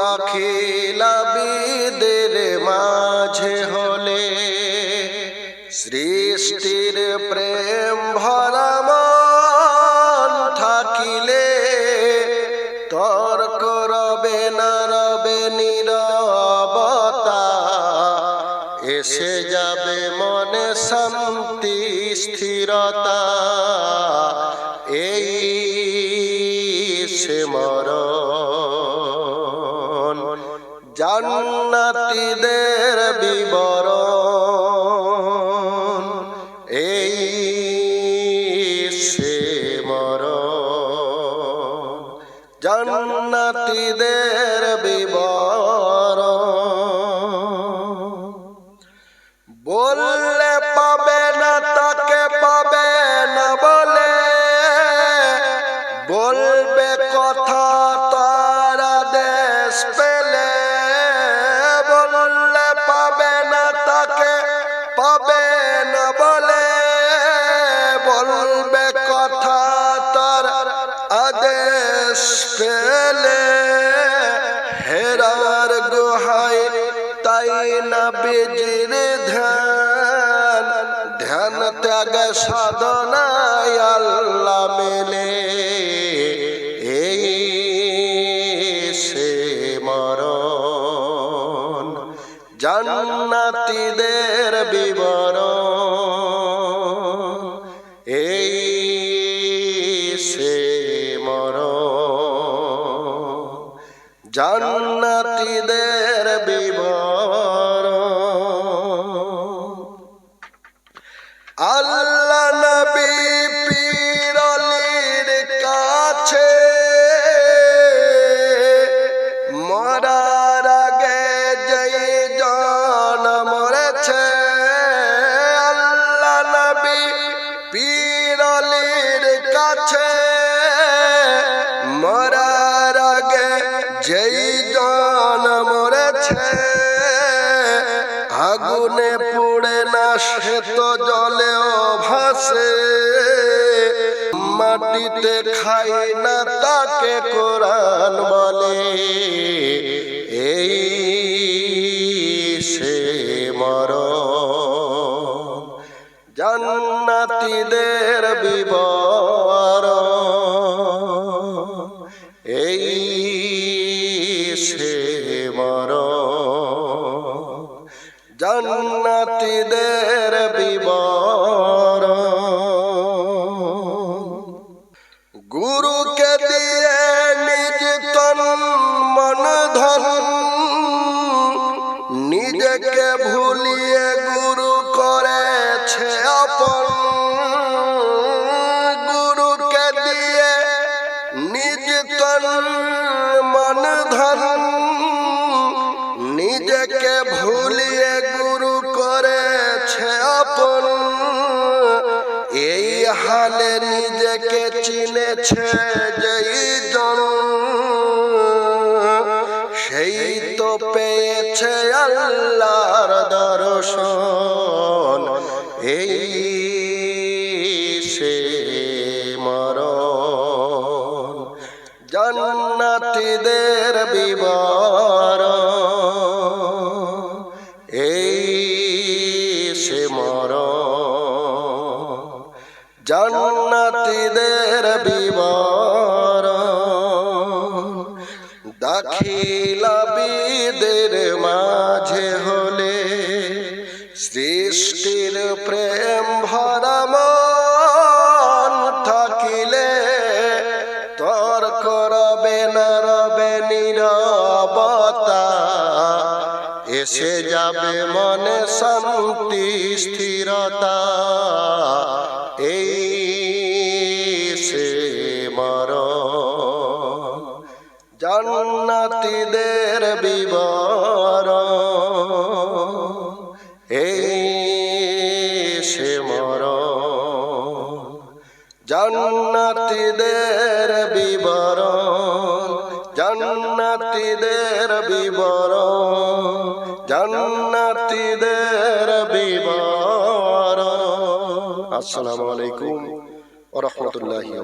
দাখিলাবিদের মাঝে হলে সৃষ্টির প্রেম ভরা থাকিলে তর্ক রবে না রবে নীরবতা, এসে যাবে মনে শান্তি, স্থিরতা। এই সে মরণ জান্নাতীদের বিবরণ। এই সে মরণ। জান্নাতীদের বিবরণ। বললে পাবে না, তাকে পাবে না বলে। বলবে কথা পাবে না বলে বলবে কথা তার আদেশ পেলে। হেরার গুহায় তাই না বেজির ধ্যান। ধ্যান ত্যাগ সাধনায় আল্লাহ মেলে। জান্নাতীদের বিবরণ। এই সে মরণ। জান্নাতীদের বিবরণ। আল্লাহ নবী আগুনে পুড়ে না, সে তো জলেও ভাসে। মাটিতে খাই না, তাকে কোরআন বলে। এই সে মরণ। জান্নাতীদের বিবরণ জান্নাতীদের বিবরণ। গুরুকে দিয়ে নিজেকে ভুলিয়ে গুরু করেছে আপন। এই হালে নিজেকে চিনেছে যেই জন। সেই তো পেয়েছে আল্লাহর দর্শন। এই সে মরণ। জান্নাতীদের বিবরণ। জান্নাতীদের বিবরণ। দাখিলাবিদের মাঝে হলে সৃষ্টির প্রেম ভরা থাকিলে তর্ক রবে না রবে নীরবতা। এসে যাবে মনে শান্তি, স্থিরতা। জান্নাতীদের বিবরণ। এই সে মরণ। জান্নাতীদের বিবরণ। জান্নাতীদের বিবরণ। জান্নাতীদের আসসালামু আলাইকুম ওয়া রাহমাতুল্লাহি